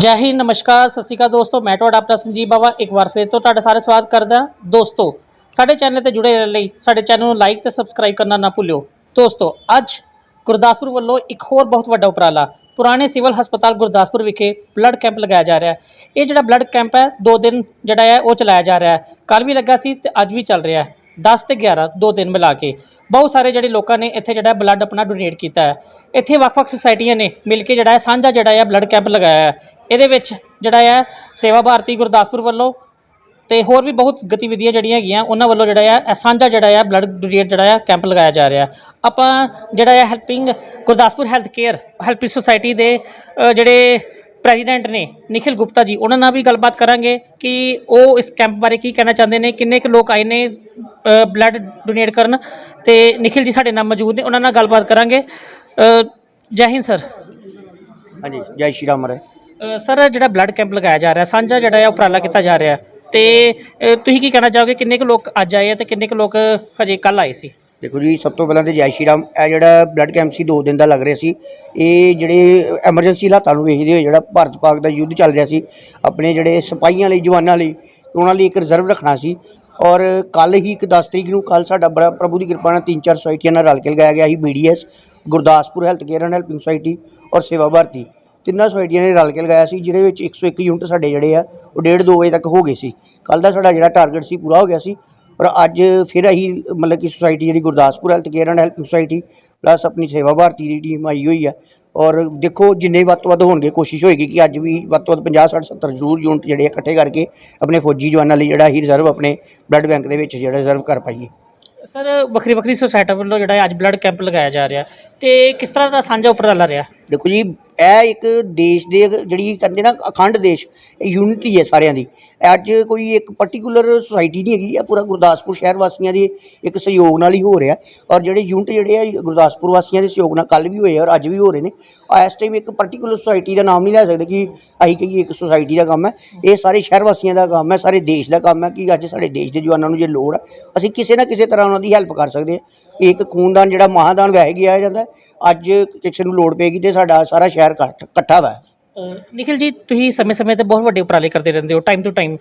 ਜੈ ਹਿੰਦ, ਨਮਸਕਾਰ, ਸਤਿ ਸ਼੍ਰੀ ਅਕਾਲ ਦੋਸਤੋ, ਮੈਂ ਤੁਹਾਡਾ ਆਪਣਾ ਸੰਜੀਵ ਬਾਵਾ, ਇੱਕ ਵਾਰ ਫਿਰ ਤੋਂ ਤੁਹਾਡਾ ਸਾਰੇ ਸਵਾਗਤ ਕਰਦਾ ਦੋਸਤੋ, ਸਾਡੇ ਚੈਨਲ ਤੇ ਜੁੜੇ ਰਹਿਣ ਲਈ ਸਾਡੇ ਚੈਨਲ ਨੂੰ ਲਾਈਕ ਤੇ ਸਬਸਕ੍ਰਾਈਬ ਕਰਨਾ ਨਾ ਭੁੱਲਿਓ। ਦੋਸਤੋ, ਅੱਜ ਗੁਰਦਾਸਪੁਰ ਵੱਲੋਂ ਇੱਕ ਹੋਰ ਬਹੁਤ ਵੱਡਾ ਉਪਰਾਲਾ, ਪੁਰਾਣੇ ਸਿਵਲ ਹਸਪਤਾਲ ਗੁਰਦਾਸਪੁਰ ਵਿਖੇ ਬਲੱਡ ਕੈਂਪ ਲਗਾਇਆ ਜਾ ਰਿਹਾ ਹੈ। ਇਹ ਜਿਹੜਾ ਬਲੱਡ ਕੈਂਪ ਹੈ, ਦੋ ਦਿਨ ਜਿਹੜਾ ਹੈ, ਉਹ ਚਲਾਇਆ ਜਾ ਰਿਹਾ ਹੈ। ਕੱਲ ਵੀ ਲੱਗਾ ਸੀ ਤੇ ਅੱਜ ਵੀ ਚੱਲ ਰਿਹਾ ਹੈ। 10 ਤੇ 11 ਦੋ ਦਿਨ ਮਿਲਾ ਕੇ। ਬਹੁਤ ਸਾਰੇ ਜਿਹੜੇ ਲੋਕਾਂ ਨੇ ਇੱਥੇ ਜਿਹੜਾ ਬਲੱਡ ਆਪਣਾ ਡੋਨੇਟ ਕੀਤਾ ਹੈ। ਇੱਥੇ ਵੱਖ-ਵੱਖ ਸੁਸਾਇਟੀਆਂ ਨੇ ਮਿਲ ਕੇ ਜਿਹੜਾ ਹੈ ਸਾਂਝਾ ਜਿਹੜਾ ਹੈ ਬਲੱਡ ਕੈਂਪ ਲਗਾਇਆ ਹੈ। ਇਹਦੇ ਵਿੱਚ ਜਿਹੜਾ ਹੈ ਸੇਵਾ ਭਾਰਤੀ ਗੁਰਦਾਸਪੁਰ ਵੱਲੋਂ ਤੇ ਹੋਰ ਵੀ ਬਹੁਤ ਗਤੀਵਿਧੀਆਂ ਜਿਹੜੀਆਂ ਹੈਗੀਆਂ, ਉਹਨਾਂ ਵੱਲੋਂ ਜਿਹੜਾ ਹੈ ਸਾਂਝਾ ਜਿਹੜਾ ਹੈ ਬਲੱਡ ਡੋਨੇਟ ਜਿਹੜਾ ਹੈ ਕੈਂਪ ਲਗਾਇਆ ਜਾ ਰਿਹਾ ਆਪਾਂ ਜਿਹੜਾ ਹੈ helping Gurdaspur health care helping society ਦੇ ਜਿਹੜੇ ਪ੍ਰੈਜ਼ੀਡੈਂਟ ਨੇ ਨikhil ਗੁਪਤਾ ਜੀ ਉਹਨਾਂ ਨਾਲ ਵੀ ਗੱਲਬਾਤ ਕਰਾਂਗੇ ਕਿ ਉਹ ਇਸ ਕੈਂਪ ਬਾਰੇ ਕੀ ਕਹਿਣਾ ਚਾਹੁੰਦੇ ਨੇ ਕਿੰਨੇ ਕੁ ਲੋਕ ਆਏ ਨੇ ਬਲੱਡ ਡੋਨੇਟ ਕਰਨ ਤੇ ਨikhil ਜੀ ਸਾਡੇ ਨਾਲ ਮੌਜੂਦ ਨੇ ਉਹਨਾਂ ਨਾਲ ਗੱਲਬਾਤ ਕਰਾਂਗੇ। ਜੈ ਹਿੰਦ ਸਰ। ਹਾਂਜੀ ਜੈ ਸ਼੍ਰੀ ਰਾਮ ਅ, ਸਰ ਜਿਹੜਾ ਬਲੱਡ ਕੈਂਪ ਲਗਾਇਆ ਜਾ ਰਿਹਾ ਸਾਂਝਾ ਜਿਹੜਾ ਹੈ ਉਪਰਾਲਾ ਕੀਤਾ ਜਾ ਰਿਹਾ ਤੇ ਤੁਸੀਂ ਕੀ ਕਹਿਣਾ ਚਾਹੋਗੇ ਕਿੰਨੇ ਕੁ ਲੋਕ ਅੱਜ ਆਏ ਆ ਤੇ ਕਿੰਨੇ ਕੁ ਲੋਕ ਹਜੇ ਕੱਲ ਆਏ ਸੀ? ਦੇਖੋ ਜੀ, ਸਭ ਤੋਂ ਪਹਿਲਾਂ ਤੇ ਜੈ ਸ਼੍ਰੀ ਰਾਮ, ਇਹ ਜਿਹੜਾ ਬਲੱਡ ਕੈਂਪ ਸੀ 2 ਦਿਨ ਦਾ ਲੱਗ ਰਿਹਾ ਸੀ। ਇਹ ਜਿਹੜੇ ਐਮਰਜੈਂਸੀ ਹਾਲਾਤਾਂ ਨੂੰ ਵੇਖਦੇ ਹੋਏ ਜਿਹੜਾ ਭਾਰਤ ਪਾਕ ਦਾ ਯੁੱਧ ਚੱਲ ਰਿਹਾ ਸੀ, ਆਪਣੇ ਜਿਹੜੇ ਸਿਪਾਹੀਆਂ ਲਈ, ਜਵਾਨਾਂ ਲਈ, ਉਹਨਾਂ ਲਈ ਇੱਕ ਰਿਜ਼ਰਵ ਰੱਖਣਾ ਸੀ। ਔਰ ਕੱਲ ਹੀ ਇੱਕ 10 ਤਰੀਕ ਨੂੰ ਕੱਲ ਸਾਡਾ ਬੜਾ ਪ੍ਰਭੂ ਦੀ ਕਿਰਪਾ ਨਾਲ ਤਿੰਨ ਚਾਰ ਸੁਸਾਇਟੀਆਂ ਨਾਲ ਰਲ ਕੇ ਲਗਾਇਆ ਗਿਆ ਸੀ BDS Gurdaspur health care and helping society ਔਰ ਸੇਵਾ ਭਾਰਤੀ। ਤਿੰਨਾਂ ਸੁਸਾਇਟੀਆਂ ਨੇ ਰਲ ਕੇ ਲਗਾਇਆ ਸੀ, ਜਿਹਦੇ ਵਿੱਚ 101 ਯੂਨਿਟ ਸਾਡੇ ਜਿਹੜੇ ਆ, ਉਹ ਡੇਢ ਦੋ ਵਜੇ ਤੱਕ ਹੋ ਗਏ ਸੀ। ਕੱਲ ਦਾ ਸਾਡਾ ਜਿਹੜਾ ਟਾਰਗੇਟ ਸੀ, ਪੂਰਾ ਹੋ ਗਿਆ ਸੀ। ਔਰ ਅੱਜ ਫਿਰ ਅਸੀਂ ਮਤਲਬ ਕਿ ਸੁਸਾਇਟੀ ਜਿਹੜੀ Gurdaspur health care and helping society plus ਆਪਣੀ ਸੇਵਾ ਭਾਰਤੀ ਦੀ ਟੀਮ ਆਈ ਹੋਈ ਆ। ਔਰ ਦੇਖੋ ਜਿੰਨੇ ਵੱਧ ਤੋਂ ਵੱਧ ਹੋਣਗੇ ਕੋਸ਼ਿਸ਼ ਹੋਏਗੀ ਕਿ ਅੱਜ ਵੀ ਵੱਧ ਤੋਂ ਵੱਧ 50 60 70 ਜ਼ਰੂਰ ਯੂਨਿਟ ਜਿਹੜੇ ਇਕੱਠੇ ਕਰਕੇ ਆਪਣੇ ਫੌਜੀ ਜਵਾਨਾਂ ਲਈ ਜਿਹੜਾ ਹੀ ਰਿਜ਼ਰਵ ਆਪਣੇ ਬਲੱਡ ਬੈਂਕ ਦੇ ਵਿੱਚ ਜਿਹੜਾ ਰਿਜ਼ਰਵ ਕਰ ਪਾਈਏ। ਸਰ ਵੱਖਰੀ ਵੱਖਰੀ ਸੁਸਾਇਟੀ ਵੱਲੋਂ ਜਿਹੜਾ ਅੱਜ ਬਲੱਡ ਕੈਂਪ ਲਗਾਇਆ ਜਾ ਰਿਹਾ ਤੇ ਕਿਸ ਤਰ੍ਹਾਂ ਦਾ ਸਾਂਝਾ ਉਪਰਾਲਾ ਰਿਹਾ? ਦੇਖੋ ਜੀ ਇਹ ਇੱਕ ਦੇਸ਼ ਦੇ ਜਿਹੜੀ ਕਹਿੰਦੇ ਨਾ ਅਖੰਡ ਦੇਸ਼, ਇਹ ਯੂਨਿਟੀ ਹੈ ਸਾਰਿਆਂ ਦੀ। ਅੱਜ ਕੋਈ ਇੱਕ ਪਾਰਟਿਕੂਲਰ ਸੁਸਾਇਟੀ ਨਹੀਂ ਹੈਗੀ, ਇਹ ਪੂਰਾ ਗੁਰਦਾਸਪੁਰ ਸ਼ਹਿਰ ਵਾਸੀਆਂ ਦੇ ਇੱਕ ਸਹਿਯੋਗ ਨਾਲ ਹੀ ਹੋ ਰਿਹਾ। ਔਰ ਜਿਹੜੇ ਯੂਨਿਟ ਜਿਹੜੇ ਆ, ਗੁਰਦਾਸਪੁਰ ਵਾਸੀਆਂ ਦੇ ਸਹਿਯੋਗ ਨਾਲ ਕੱਲ ਵੀ ਹੋਏ ਆ ਔਰ ਅੱਜ ਵੀ ਹੋ ਰਹੇ ਨੇ। ਇਸ ਟਾਈਮ ਇੱਕ ਪਾਰਟਿਕੂਲਰ ਸੁਸਾਇਟੀ ਦਾ ਨਾਮ ਨਹੀਂ ਲੈ ਸਕਦੇ ਕਿ ਅਸੀਂ ਕਹੀਏ ਇੱਕ ਸੁਸਾਇਟੀ ਦਾ ਕੰਮ ਹੈ। ਇਹ ਸਾਰੇ ਸ਼ਹਿਰ ਵਾਸੀਆਂ ਦਾ ਕੰਮ ਹੈ, ਸਾਰੇ ਦੇਸ਼ ਦਾ ਕੰਮ ਹੈ ਕਿ ਅੱਜ ਸਾਡੇ ਦੇਸ਼ ਦੇ ਜਵਾਨਾਂ ਨੂੰ ਜੇ ਲੋੜ ਹੈ ਅਸੀਂ ਕਿਸੇ ਨਾ ਕਿਸੇ ਤਰ੍ਹਾਂ ਉਹਨਾਂ ਦੀ ਹੈਲਪ ਕਰ ਸਕਦੇ ਹਾਂ। ਇੱਕ ਖੂਨਦਾਨ ਜਿਹੜਾ ਮਹਾਦਾਨ ਵੈਸੇ ਗਿਆ ਜਾਂਦਾ, ਅੱਜ ਕਿਸੇ ਨੂੰ ਲੋੜ ਪਏਗੀ ਤੇ ਸਾਡਾ ਸਾਰਾ ਸ਼ਹਿਰ ਇਕੱਠ- ਇਕੱਠਾ ਵਾ। ਨikhil ਜੀ ਤੁਸੀਂ ਸਮੇਂ-ਸਮੇਂ ਤੇ ਬਹੁਤ ਵੱਡੇ ਉਪਰਾਲੇ ਕਰਦੇ ਰਹਿੰਦੇ ਹੋ ਟਾਈਮ ਟੂ ਟਾਈਮ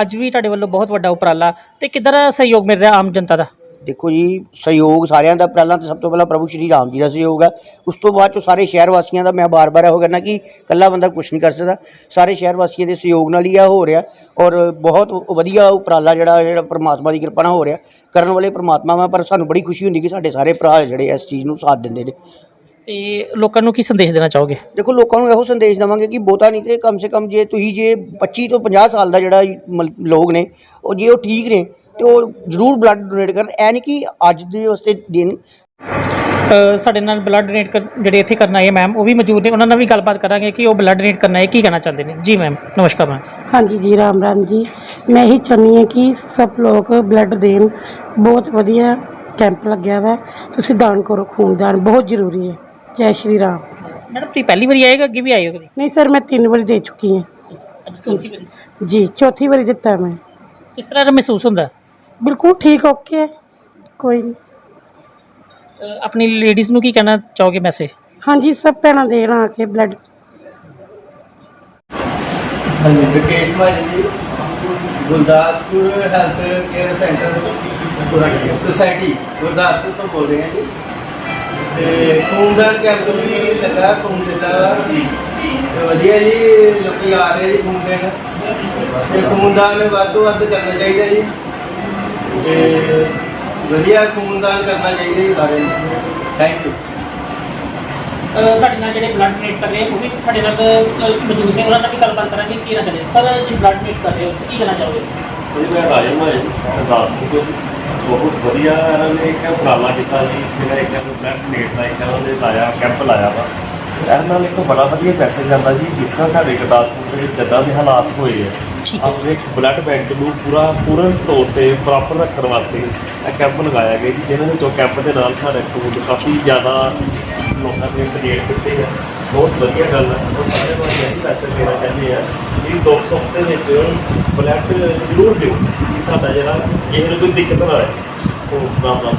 ਅੱਜ ਵੀ ਤੁਹਾਡੇ ਵੱਲੋਂ ਬਹੁਤ ਵੱਡਾ ਉਪਰਾਲਾ। ਤੇ ਕਿੱਧਰ ਸਹਿਯੋਗ ਮਿਲ ਰਿਹਾ ਆਮ ਜਨਤਾ ਦਾ? ਦੇਖੋ ਜੀ ਸਹਿਯੋਗ ਸਾਰਿਆਂ ਦਾ ਪਹਿਲਾਂ ਤਾਂ ਸਭ ਤੋਂ ਪਹਿਲਾਂ ਪ੍ਰਭੂ ਸ਼੍ਰੀ ਰਾਮ ਜੀ ਦਾ ਸਹਿਯੋਗ ਹੈ। ਉਸ ਤੋਂ ਬਾਅਦ ਚੋਂ ਸਾਰੇ ਸ਼ਹਿਰ ਵਾਸੀਆਂ ਦਾ ਮੈਂ ਬਾਰ-ਬਾਰ ਇਹੋ ਕਹਿਣਾ ਕਿ ਇਕੱਲਾ ਬੰਦਾ ਕੁਝ ਨਹੀਂ ਕਰ ਸਕਦਾ। ਸਾਰੇ ਸ਼ਹਿਰ ਵਾਸੀਆਂ ਦੇ ਸਹਿਯੋਗ ਨਾਲ ਹੀ ਇਹ ਹੋ ਰਿਹਾ ਔਰ ਬਹੁਤ ਵਧੀਆ ਉਪਰਾਲਾ ਜਿਹੜਾ ਜਿਹੜਾ ਪ੍ਰਮਾਤਮਾ ਦੀ ਕਿਰਪਾ ਨਾਲ ਹੋ ਰਿਹਾ। ਕਰਨ ਵਾਲੇ ਪ੍ਰਮਾਤਮਾ ਵਾ ਪਰ ਸਾਨੂੰ ਬੜੀ ਖੁਸ਼ੀ ਹੁੰਦੀ ਕਿ ਸਾਡੇ ਸਾਰੇ ਭਰਾ ਜਿਹੜੇ ਇਸ ਚੀਜ਼ ਨੂੰ ਸਾਥ ਦਿੰਦੇ ਨੇ। ਤੇ ਲੋਕਾਂ ਨੂੰ ਕੀ ਸੰਦੇਸ਼ ਦੇਣਾ ਚਾਹੋਗੇ? ਦੇਖੋ ਲੋਕਾਂ ਨੂੰ ਇਹੋ ਸੰਦੇਸ਼ ਦੇਵਾਂਗੇ ਕਿ ਬਹੁਤਾ ਨਹੀਂ ਤੇ ਕਮ ਸੇ ਕਮ ਜੇ ਤੁਸੀਂ ਜੇ 25 ਤੋਂ 50 ਸਾਲ ਦਾ ਜਿਹੜਾ ਮਲ- ਲੋਕ ਨੇ ਉਹ ਜੇ ਉਹ ਠੀਕ ਨੇ ਤੇ ਉਹ ਜ਼ਰੂਰ ਬਲੱਡ ਡੋਨੇਟ ਕਰਨ। ਐ ਨਹੀਂ ਕਿ ਅੱਜ ਦੇ ਵਾਸਤੇ ਦਿਨ ਅ, ਸਾਡੇ ਨਾਲ ਬਲੱਡ ਡੋਨੇਟ ਜਿਹੜੇ ਇੱਥੇ ਕਰਨ ਆਏ ਮੈਮ ਉਹ ਵੀ ਮੌਜੂਦ ਨੇ। ਉਹਨਾਂ ਨਾਲ ਵੀ ਗੱਲਬਾਤ ਕਰਾਂਗੇ ਕਿ ਉਹ ਬਲੱਡ ਡੋਨੇਟ ਕਰਨਾ ਹੈ ਕੀ ਕਹਿਣਾ ਚਾਹੁੰਦੇ ਨੇ? ਜੀ ਮੈਮ ਨਮਸਕਾਰ ਮੈਮ ਹਾਂਜੀ ਜੀ ਰਾਮ ਰਾਮ ਜੀ। ਮੈਂ ਇਹੀ ਚਾਹੁੰਦੀ ਹਾਂ ਕਿ ਸਭ ਲੋਕ ਬਲੱਡ ਦੇਣ। ਬਹੁਤ ਵਧੀਆ ਕੈਂਪ ਲੱਗਿਆ ਵਾ। ਤੁਸੀਂ ਦਾਨ ਕਰੋ ਖੂਨਦਾਨ ਬਹੁਤ ਜ਼ਰੂਰੀ ਹੈ। ਜੈ ਸ਼੍ਰੀ ਰਾਮ। ਮੈਡਮ ਤੁਸੀਂ ਪਹਿਲੀ ਵਾਰੀ ਆਏਗਾ ਅੱਗੇ ਵੀ ਆਏ ਹੋ ਕਦੀ? ਨਹੀਂ ਸਰ ਮੈਂ ਤਿੰਨ ਵਾਰੀ ਦੇ ਚੁੱਕੀ ਹਾਂ। ਅੱਜ ਚੌਥੀ ਵਾਰੀ। ਜੀ ਚੌਥੀ ਵਾਰੀ ਦਿੱਤਾ ਮੈਂ। ਕਿਸ ਤਰ੍ਹਾਂ ਦਾ ਮਹਿਸੂਸ ਹੁੰਦਾ? ਬਿਲਕੁਲ ਠੀਕ ਓਕੇ ਹੈ। ਕੋਈ ਨਹੀਂ। ਆਪਣੀ ਲੇਡੀਜ਼ ਨੂੰ ਕੀ ਕਹਿਣਾ ਚਾਹੋਗੇ ਮੈਸੇਜ ਹਾਂਜੀ ਸਭ ਭੈਣਾਂ ਦੇਣ ਆ ਕੇ ਬਲੱਡ ਹਾਂਜੀ Vikesh Gurdaspur health care centre society Gurdaspur ਤੋਂ ਬੋਲ ਰਹੇ ਹਾਂ ਜੀ। ਤੇ ਖੂਨਦਾਨ ਕੈਂਪ ਵੀ ਲੱਗਾ ਖੂਨ ਦਿੱਤਾ? ਤੇ ਵਧੀਆ ਜੀ ਲੋਕੀ ਆ ਰਹੇ ਜੀ ਖੂਨ ਦੇਣ। ਤੇ ਖੂਨਦਾਨ ਵੱਧ ਤੋਂ ਵੱਧ ਕਰਨਾ ਚਾਹੀਦਾ ਜੀ। ਤੇ ਵਧੀਆ ਖੂਨਦਾਨ ਕਰਨਾ ਚਾਹੀਦਾ ਜੀ ਸਾਰਿਆਂ ਨੂੰ ਥੈਂਕ ਯੂ ਸਾਡੇ ਨਾਲ ਜਿਹੜੇ ਬਲੱਡ ਡੋਨੇਟ ਕਰ ਰਹੇ ਉਹ ਵੀ ਸਾਡੇ ਨਾਲ ਅ, ਮੌਜੂਦ ਨੇ। ਉਹਨਾਂ ਨਾਲ ਵੀ ਗੱਲਬਾਤ ਕਰਾਂਗੇ ਕੀ ਨਾ ਚੱਲੇ। ਸਰ ਜੀ ਬਲੱਡ ਡੋਨੇਟ ਕਰ ਰਹੇ ਹੋ ਕੀ ਕਹਿਣਾ ਚਾਹੋਗੇ? ਜੀ ਮੈਂ ਰਾਜਨ ਭਾਈ ਗੁਰਦਾਸਪੁਰ ਤੋਂ ਬਹੁਤ ਵਧੀਆ ਇਹਨਾਂ ਨੇ ਇੱਕ ਉਪਰਾਲਾ ਕੀਤਾ ਜੀ ਜਿਹੜਾ ਇੱਕ ਬਲੱਡ ਨੇਟ ਦਾ ਇੱਕ ਉਹਨਾਂ ਨੇ ਲਾਇਆ ਕੈਂਪ ਲਾਇਆ ਵਾ ਇਹਦੇ ਨਾਲ ਇੱਕ ਬੜਾ ਵਧੀਆ ਮੈਸੇਜ ਜਾਂਦਾ ਜੀ ਜਿਸ ਤਰ੍ਹਾਂ ਸਾਡੇ ਗੁਰਦਾਸਪੁਰ ਦੇ ਵਿੱਚ ਜੱਦਾਂ ਦੇ ਹਾਲਾਤ ਹੋਏ ਆ। ਆਪਣੇ ਬਲੱਡ ਬੈਂਕ ਨੂੰ ਪੂਰਾ ਪੂਰਨ ਤੌਰ ਤੇ ਪ੍ਰੋਪਰ ਰੱਖਣ ਵਾਸਤੇ ਇਹ ਕੈਂਪ ਲਗਾਇਆ ਗਿਆ ਜੀ ਜਿਹਨਾਂ ਵਿੱਚੋਂ ਕੈਂਪ ਦੇ ਨਾਲ ਸਾਡੇ ਕੋਲ ਕਾਫੀ ਜ਼ਿਆਦਾ ਲੋਕਾਂ ਨੇ ਕ੍ਰੀਏਟ ਕੀਤੇ ਆ। ਬਹੁਤ ਵਧੀਆ ਗੱਲ ਹੈ ਉਹ ਸਾਰੇ ਨੂੰ ਇਹ ਮੈਸੇਜ ਦੇਣਾ ਚਾਹੁੰਦੇ ਆ ਕਿ ਦੁੱਖ ਸੁੱਖ ਦੇ ਵਿੱਚ ਬਲੈਟ ਜ਼ਰੂਰ ਦਿਓ ਕਿ ਸਾਡਾ ਜਿਹੜਾ ਕਿਸੇ ਨੂੰ ਕੋਈ ਦਿੱਕਤ ਨਾ ਆਏ ਉਹ ਨਾਮ ਨਾਮ